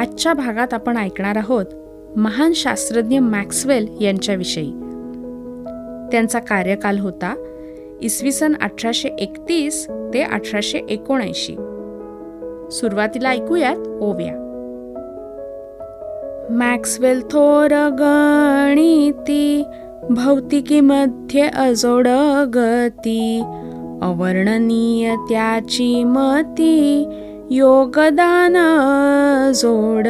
आजच्या भागात आपण ऐकणार आहोत महान शास्त्रज्ञ मॅक्सवेल यांच्याविषयी. त्यांचा कार्यकाल होता इसवी सन अठराशे एकतीस ते अठराशे एकोणऐंशी. सुरुवातीला ऐकूयात ओव्या. मॅक्सवेल थोर गणिती भौतिकीमध्ये अजोड गती अवर्णनीय त्याची मती योगदान जोड.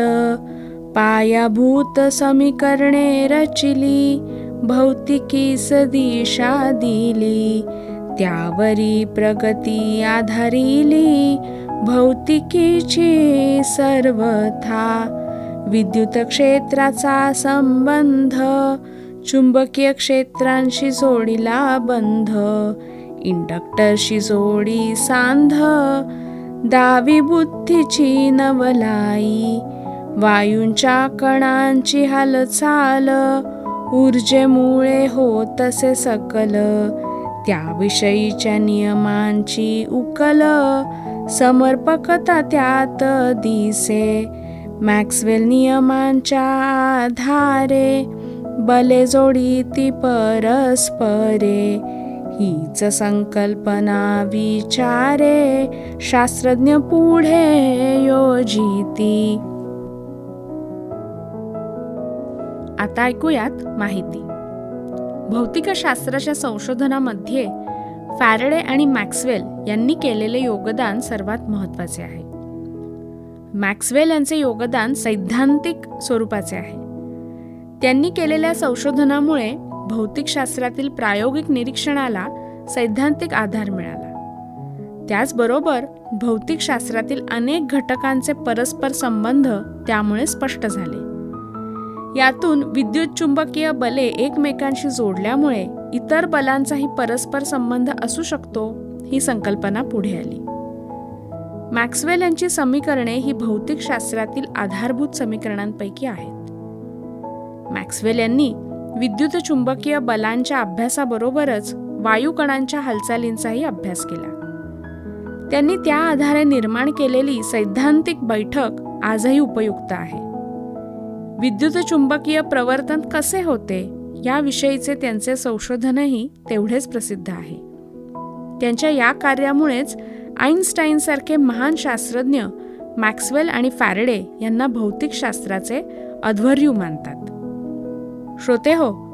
पायाभूत समीकरणे रचिली भौतिकी सदिशा दिली. त्यावरी प्रगती आधारिली भौतिकीची सर्वथा. विद्युत क्षेत्राचा संबंध चुंबकीय क्षेत्रांशी जोडीला बंध. इंडक्टरशी जोडी सांध दावी बुद्धीची नवलाई. वायूंच्या कणांची हालचाल ऊर्जेमुळे होत असे सकल. त्याविषयीच्या नियमांची उकल समर्पकता त्यात दिसे. मॅक्सवेल नियमांच्या आधारे बले जोडी ती परस्परे. हीच संकल्पना विचारे शास्त्रज्ञ पुढे योजिती. आता ऐकूयात माहिती. भौतिकशास्त्राच्या संशोधनामध्ये फॅरडे आणि मॅक्सवेल यांनी केलेले योगदान सर्वात महत्त्वाचे आहे. मॅक्सवेल यांचे योगदान सैद्धांतिक स्वरूपाचे आहे. त्यांनी केलेल्या संशोधनामुळे भौतिकशास्त्रातील प्रायोगिक निरीक्षणाला सैद्धांतिक आधार मिळाला. त्याचबरोबर भौतिकशास्त्रातील अनेक घटकांचे परस्पर संबंध त्यामुळे स्पष्ट झाले. यातून विद्युत चुंबकीय बले एकमेकांशी जोडल्यामुळे इतर बलांचाही परस्पर संबंध असू शकतो ही संकल्पना पुढे आली. मॅक्सवेल यांची समीकरणे ही भौतिकशास्त्रातील आधारभूत समीकरणांपैकी आहेत. मॅक्सवेल यांनी विद्युत चुंबकीय बलांच्या अभ्यासाबरोबरच वायुकणांच्या हालचालींचाही अभ्यास केला. त्यांनी त्या आधारे निर्माण केलेली सैद्धांतिक बैठक आजही उपयुक्त आहे. विद्युत चुंबकीय प्रवर्तन कसे होते याविषयीचे त्यांचे संशोधनही तेवढेच प्रसिद्ध आहे. त्यांच्या या कार्यामुळेच आईन्स्टाईनसारखे महान शास्त्रज्ञ मॅक्सवेल आणि फॅरडे यांना भौतिकशास्त्राचे अध्वर्यू मानतात. श्रोते हो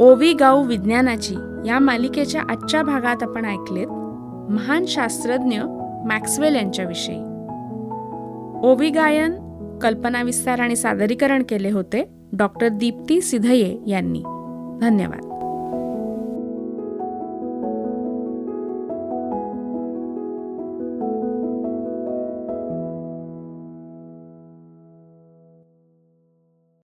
ओवी गाऊ विज्ञानाची या मालिकेच्या आजच्या भागात आपण ऐकलेत महान शास्त्रज्ञ मॅक्सवेल यांच्याविषयी. ओवी गायन कल्पना विस्तार आणि सादरीकरण केले होते डॉक्टर दीप्ती सिधये यांनी. धन्यवाद.